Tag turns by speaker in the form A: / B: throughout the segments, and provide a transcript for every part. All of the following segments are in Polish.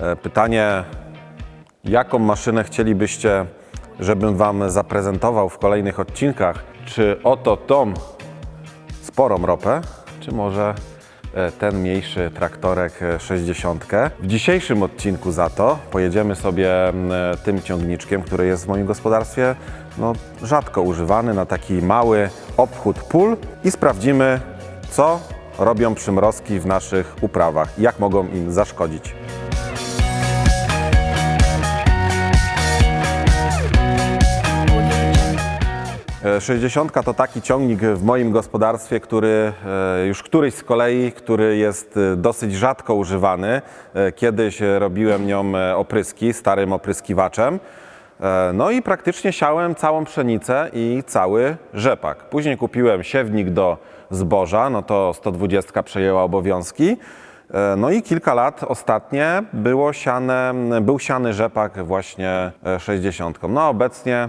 A: E, Pytanie, jaką maszynę chcielibyście, żebym Wam zaprezentował w kolejnych odcinkach? Czy oto tą sporą ropę, czy może e, ten mniejszy traktorek e, 60. W dzisiejszym odcinku za to pojedziemy sobie e, tym ciągniczkiem, który jest w moim gospodarstwie no, rzadko używany na taki mały obchód pól i sprawdzimy, co robią przymrozki w naszych uprawach jak mogą im zaszkodzić. 60 to taki ciągnik w moim gospodarstwie, który e, już któryś z kolei, który jest e, dosyć rzadko używany. E, Kiedyś e, robiłem nią e, opryski starym opryskiwaczem. E, No i praktycznie siałem całą pszenicę i cały rzepak. Później kupiłem siewnik do zboża, no to 120 przejęła obowiązki. E, No i kilka lat ostatnie było siane, był siany rzepak właśnie e, 60. No obecnie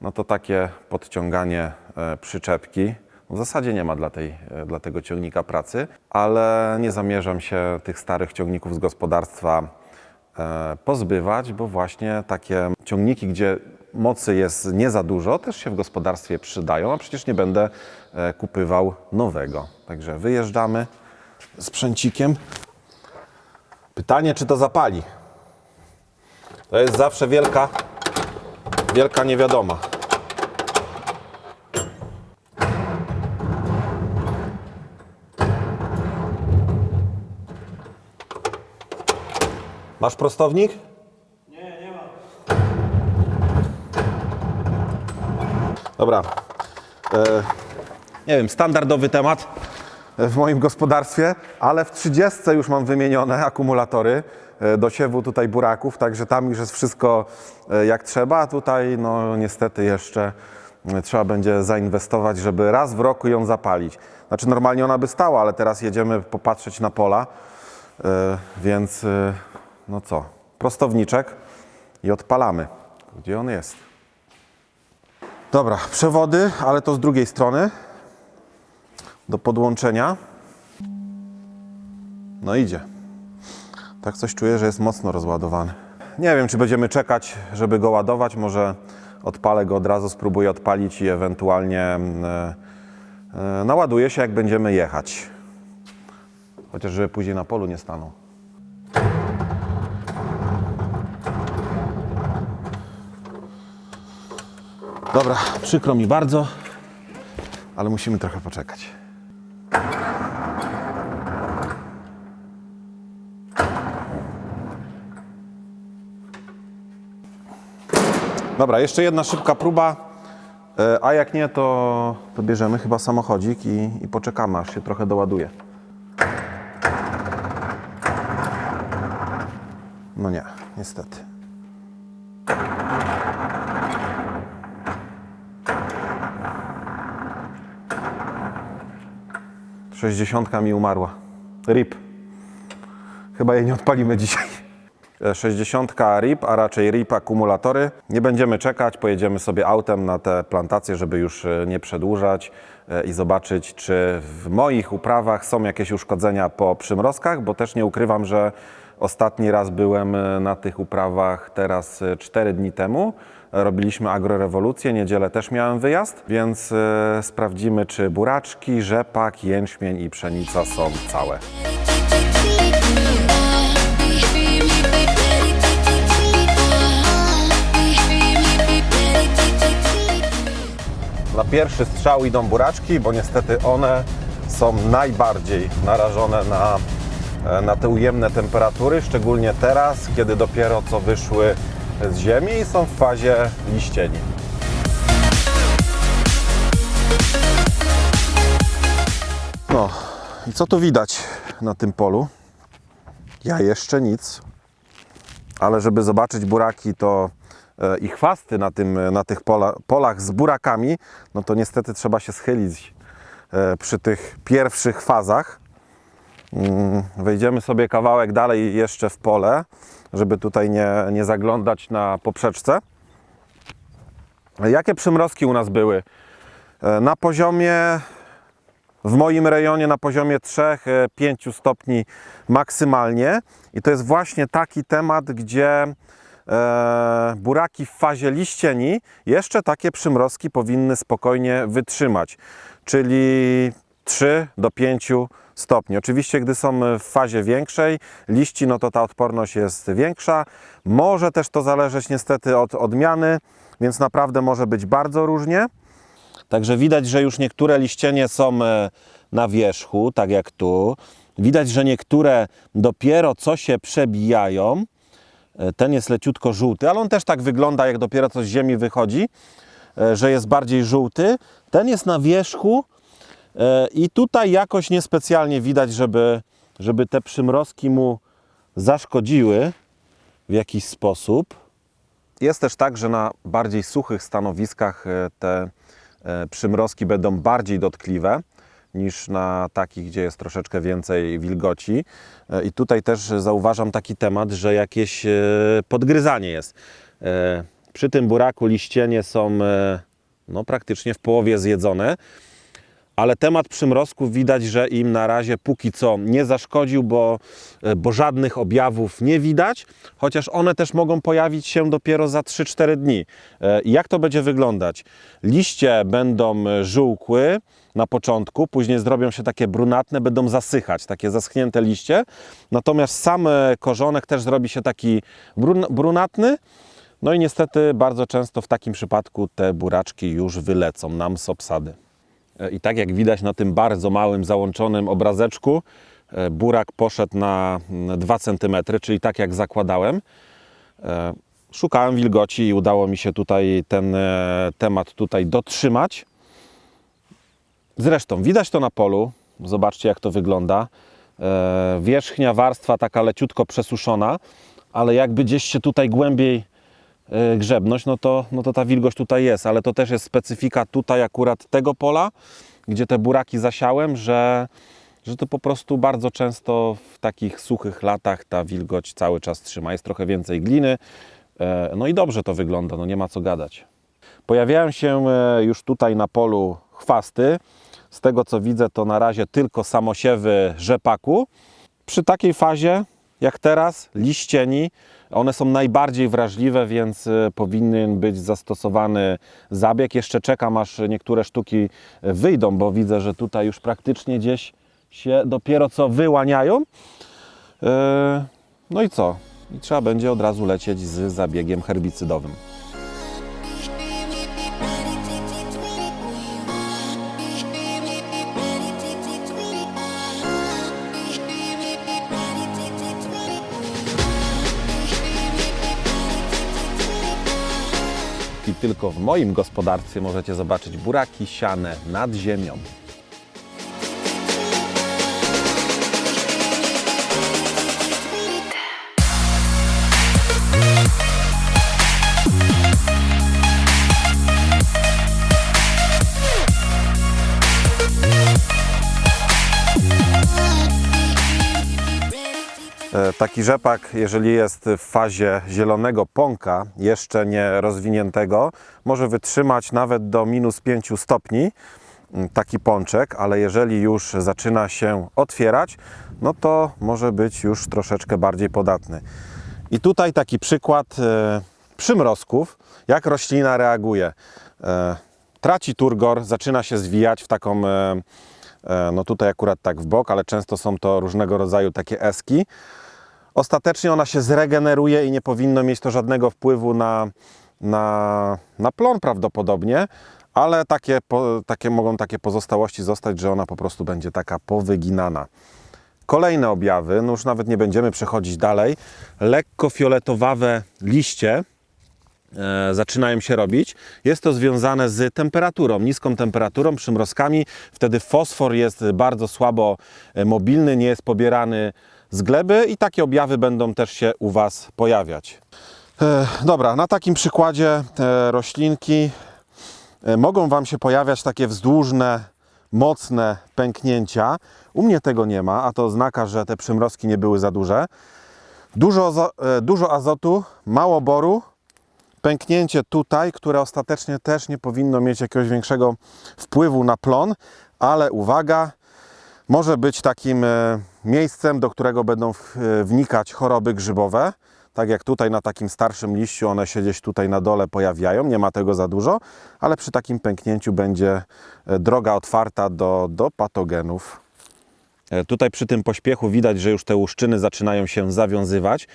A: no to takie podciąganie e, przyczepki. W zasadzie nie ma dla, tej, e, dla tego ciągnika pracy, ale nie zamierzam się tych starych ciągników z gospodarstwa e, pozbywać, bo właśnie takie ciągniki, gdzie mocy jest nie za dużo, też się w gospodarstwie przydają, a przecież nie będę kupywał nowego. Także wyjeżdżamy sprzęcikiem. Pytanie, czy to zapali? To jest zawsze wielka wielka niewiadoma. Masz prostownik? Nie, nie mam. Dobra. E, nie wiem, standardowy temat w moim gospodarstwie, ale w 30 już mam wymienione akumulatory e, do siewu tutaj buraków, także tam już jest wszystko e, jak trzeba, a tutaj no niestety jeszcze e, trzeba będzie zainwestować, żeby raz w roku ją zapalić. Znaczy normalnie ona by stała, ale teraz jedziemy popatrzeć na pola, e, więc e, no co, prostowniczek i odpalamy. Gdzie on jest? Dobra, przewody, ale to z drugiej strony do podłączenia. No idzie. Tak coś czuję, że jest mocno rozładowany. Nie wiem, czy będziemy czekać, żeby go ładować. Może odpalę go od razu, spróbuję odpalić i ewentualnie mm, e, e, naładuję się, jak będziemy jechać. Chociaż, żeby później na polu nie stanął. Dobra, przykro mi bardzo, ale musimy trochę poczekać. Dobra, jeszcze jedna szybka próba, e, a jak nie, to, to bierzemy chyba samochodzik i, i poczekamy, aż się trochę doładuje. No nie, niestety. Sześćdziesiątka mi umarła. RIP. Chyba jej nie odpalimy dzisiaj. E, 60 RIP, a raczej RIP akumulatory. Nie będziemy czekać, pojedziemy sobie autem na te plantacje, żeby już e, nie przedłużać e, i zobaczyć, czy w moich uprawach są jakieś uszkodzenia po przymrozkach, bo też nie ukrywam, że ostatni raz byłem e, na tych uprawach teraz 4 dni temu. Robiliśmy agrorewolucję, niedzielę też miałem wyjazd, więc e, sprawdzimy, czy buraczki, rzepak, jęczmień i pszenica są całe. Na pierwszy strzał idą buraczki, bo niestety one są najbardziej narażone na, e, na te ujemne temperatury, szczególnie teraz, kiedy dopiero co wyszły z ziemi i są w fazie liścieni. No i co tu widać na tym polu? Ja jeszcze nic, ale żeby zobaczyć buraki, to e, i chwasty na, tym, na tych pola, polach z burakami, no to niestety trzeba się schylić e, przy tych pierwszych fazach. Mm, Wejdziemy sobie kawałek dalej jeszcze w pole, żeby tutaj nie, nie zaglądać na poprzeczce. Jakie przymrozki u nas były? E, Na poziomie w moim rejonie na poziomie 3-5 stopni maksymalnie. I to jest właśnie taki temat, gdzie e, buraki w fazie liścieni jeszcze takie przymrozki powinny spokojnie wytrzymać, czyli 3 do 5 stopni. Oczywiście, gdy są w fazie większej liści, no to ta odporność jest większa. Może też to zależeć niestety od odmiany, więc naprawdę może być bardzo różnie. Także widać, że już niektóre liścienie są e, na wierzchu, tak jak tu. Widać, że niektóre dopiero co się przebijają. E, Ten jest leciutko żółty, ale on też tak wygląda, jak dopiero co z ziemi wychodzi, e, że jest bardziej żółty. Ten jest na wierzchu i tutaj jakoś niespecjalnie widać, żeby, żeby te przymrozki mu zaszkodziły w jakiś sposób. Jest też tak, że na bardziej suchych stanowiskach e, te e, przymrozki będą bardziej dotkliwe niż na takich, gdzie jest troszeczkę więcej wilgoci. E, I tutaj też zauważam taki temat, że jakieś e, podgryzanie jest. E, Przy tym buraku liścienie są e, no, praktycznie w połowie zjedzone. Ale temat przymrozków widać, że im na razie póki co nie zaszkodził, bo, e, bo żadnych objawów nie widać, chociaż one też mogą pojawić się dopiero za 3-4 dni. E, Jak to będzie wyglądać? Liście będą e, żółkły na początku, później zrobią się takie brunatne, będą zasychać, takie zaschnięte liście, natomiast sam korzonek też zrobi się taki brun brunatny, no i niestety bardzo często w takim przypadku te buraczki już wylecą nam z obsady. E, I tak jak widać na tym bardzo małym załączonym obrazeczku, e, burak poszedł na mm, 2 cm, czyli tak jak zakładałem. E, Szukałem wilgoci i udało mi się tutaj ten temat tutaj dotrzymać. Zresztą widać to na polu. Zobaczcie jak to wygląda. Wierzchnia warstwa taka leciutko przesuszona, ale jakby gdzieś się tutaj głębiej grzebność, no to, no to ta wilgoć tutaj jest, ale to też jest specyfika tutaj akurat tego pola, gdzie te buraki zasiałem, że, że to po prostu bardzo często w takich suchych latach ta wilgoć cały czas trzyma. Jest trochę więcej gliny, e, no i dobrze to wygląda, no nie ma co gadać. Pojawiają się e, już tutaj na polu chwasty. Z tego co widzę, to na razie tylko samosiewy rzepaku. Przy takiej fazie, jak teraz, liścieni, one są najbardziej wrażliwe, więc e, powinien być zastosowany zabieg. Jeszcze czekam, aż niektóre sztuki e, wyjdą, bo widzę, że tutaj już praktycznie gdzieś się dopiero co wyłaniają. E, No i co? I trzeba będzie od razu lecieć z zabiegiem herbicydowym. Tylko w moim gospodarstwie możecie zobaczyć buraki siane nad ziemią. Taki rzepak, jeżeli jest w fazie zielonego pąka, jeszcze nie rozwiniętego, może wytrzymać nawet do minus 5 stopni mm, taki pączek, ale jeżeli już zaczyna się otwierać, no to może być już troszeczkę bardziej podatny. I tutaj taki przykład e, przymrozków, jak roślina reaguje. E, traci turgor, zaczyna się zwijać w taką, e, no tutaj akurat tak w bok, ale często są to różnego rodzaju takie eski. Ostatecznie ona się zregeneruje i nie powinno mieć to żadnego wpływu na, na, na plon prawdopodobnie, ale takie, po, takie mogą takie pozostałości zostać, że ona po prostu będzie taka powyginana. Kolejne objawy, no już nawet nie będziemy przechodzić dalej. Lekko fioletowawe liście e, zaczynają się robić. Jest to związane z temperaturą, niską temperaturą, przymrozkami. Wtedy fosfor jest bardzo słabo e, mobilny, nie jest pobierany z gleby i takie objawy będą też się u Was pojawiać. E, dobra, na takim przykładzie te roślinki e, mogą Wam się pojawiać takie wzdłużne, mocne pęknięcia. U mnie tego nie ma, a to oznaka, że te przymrozki nie były za duże. Dużo, e, dużo azotu, mało boru, pęknięcie tutaj, które ostatecznie też nie powinno mieć jakiegoś większego wpływu na plon, ale uwaga, może być takim e, miejscem, do którego będą e, wnikać choroby grzybowe. Tak jak tutaj na takim starszym liściu, one się gdzieś tutaj na dole pojawiają, nie ma tego za dużo, ale przy takim pęknięciu będzie e, droga otwarta do, do patogenów. E, Tutaj przy tym pośpiechu widać, że już te łuszczyny zaczynają się zawiązywać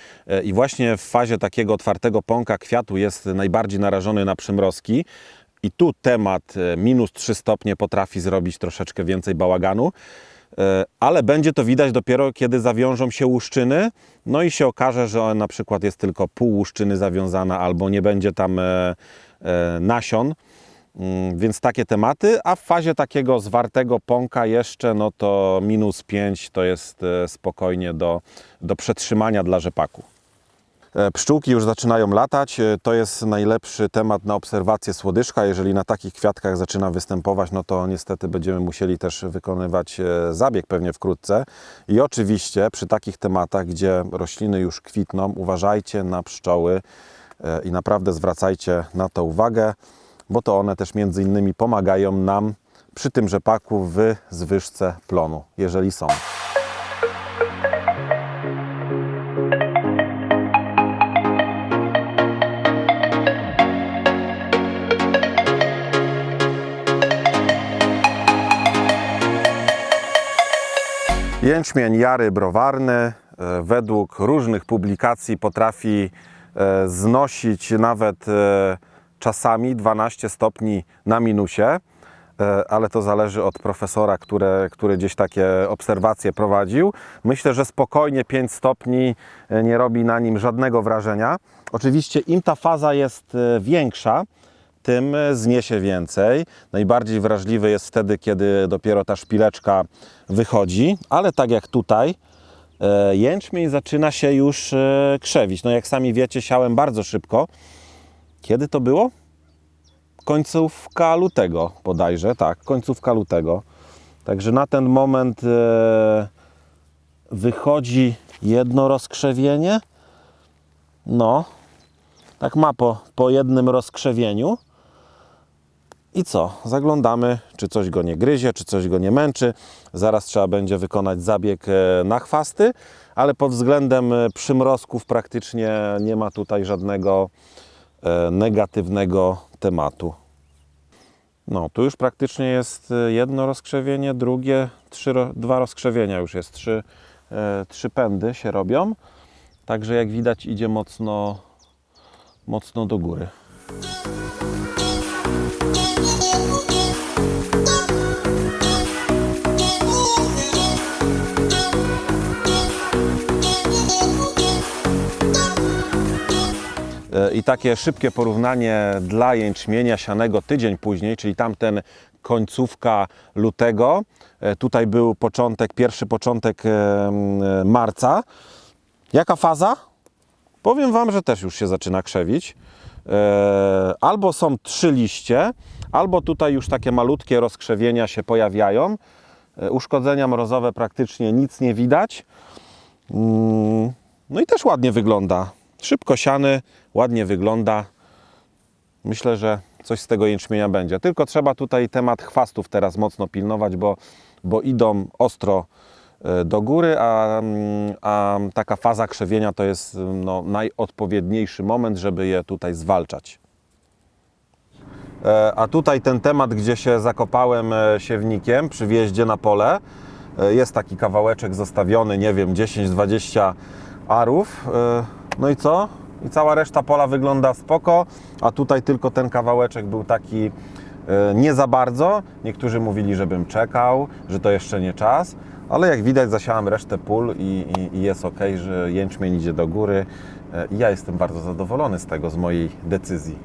A: i właśnie w fazie takiego otwartego pąka kwiatu jest najbardziej narażony na przymrozki. I tu temat minus 3 stopnie potrafi zrobić troszeczkę więcej bałaganu, ale będzie to widać dopiero kiedy zawiążą się łuszczyny, no i się okaże, że na przykład jest tylko pół łuszczyny zawiązana albo nie będzie tam e, e, nasion. Mm, Więc takie tematy, a w fazie takiego zwartego pąka jeszcze, no to minus 5 to jest e, spokojnie do, do przetrzymania dla rzepaku. E, Pszczółki już zaczynają latać. E, To jest najlepszy temat na obserwację słodyżka. Jeżeli na takich kwiatkach zaczyna występować, no to niestety będziemy musieli też wykonywać e, zabieg pewnie wkrótce. I oczywiście przy takich tematach, gdzie rośliny już kwitną, uważajcie na pszczoły i naprawdę zwracajcie na to uwagę, bo to one też między innymi pomagają nam przy tym rzepaku w zwyżce plonu, jeżeli są. Jęczmień jary browarny e, według różnych publikacji potrafi e, znosić nawet e, czasami 12 stopni na minusie, ale to zależy od profesora, które, który gdzieś takie obserwacje prowadził. Myślę, że spokojnie 5 stopni nie robi na nim żadnego wrażenia. Oczywiście im ta faza jest większa, tym e, zniesie więcej. Najbardziej wrażliwy jest wtedy, kiedy dopiero ta szpileczka wychodzi, ale tak jak tutaj, e, jęczmień zaczyna się już e, krzewić. No jak sami wiecie, siałem bardzo szybko. Kiedy to było? Końcówka lutego bodajże, tak, końcówka lutego. Także na ten moment wychodzi jedno rozkrzewienie. No, tak ma po, po jednym rozkrzewieniu. I co? Zaglądamy, czy coś go nie gryzie, czy coś go nie męczy. Zaraz trzeba będzie wykonać zabieg e, na chwasty, ale pod względem e, przymrozków praktycznie nie ma tutaj żadnego e, negatywnego tematu. No, tu już praktycznie jest jedno rozkrzewienie, drugie, trzy, dwa rozkrzewienia już jest, trzy, trzy pędy się robią. Także jak widać idzie mocno, mocno do góry. E, I takie szybkie porównanie dla jęczmienia sianego tydzień później, czyli tamten końcówka lutego. E, Tutaj był początek, pierwszy początek e, marca. Jaka faza? Powiem Wam, że też już się zaczyna krzewić. E, Albo są trzy liście, albo tutaj już takie malutkie rozkrzewienia się pojawiają. E, Uszkodzenia mrozowe praktycznie nic nie widać. Mm, No i też ładnie wygląda. Szybko siany, ładnie wygląda. Myślę, że coś z tego jęczmienia będzie. Tylko trzeba tutaj temat chwastów teraz mocno pilnować, bo, bo idą ostro do góry, a, mm, a taka faza krzewienia to jest no, najodpowiedniejszy moment, żeby je tutaj zwalczać. E, A tutaj ten temat, gdzie się zakopałem e, siewnikiem przy wjeździe na pole, e, jest taki kawałeczek zostawiony, nie wiem, 10-20 arów. E, No i co? I cała reszta pola wygląda spoko, a tutaj tylko ten kawałeczek był taki e, nie za bardzo. Niektórzy mówili, żebym czekał, że to jeszcze nie czas, ale jak widać zasiałem resztę pól i, i, i jest ok, że jęczmień idzie do góry e, ja jestem bardzo zadowolony z tego, z mojej decyzji.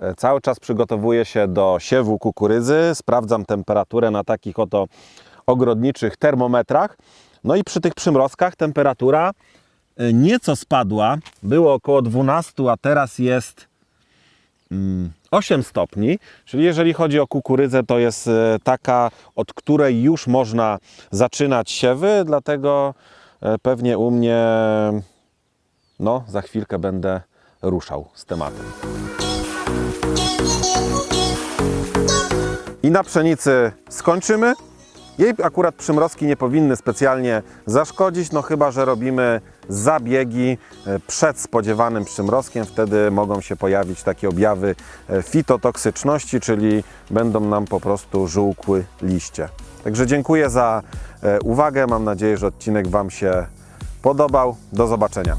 A: E, Cały czas przygotowuję się do siewu kukurydzy. Sprawdzam temperaturę na takich oto ogrodniczych termometrach. No i przy tych przymrozkach temperatura e, nieco spadła. Było około 12, a teraz jest 8 stopni. Czyli jeżeli chodzi o kukurydzę, to jest e, taka, od której już można zaczynać siewy. Dlatego e, pewnie u mnie no, za chwilkę będę ruszał z tematem. I na pszenicy skończymy. Jej akurat przymrozki nie powinny specjalnie zaszkodzić, no chyba, że robimy zabiegi e, przed spodziewanym przymrozkiem. Wtedy mogą się pojawić takie objawy e, fitotoksyczności, czyli będą nam po prostu żółkły liście. Także dziękuję za e, uwagę. Mam nadzieję, że odcinek Wam się podobał. Do zobaczenia.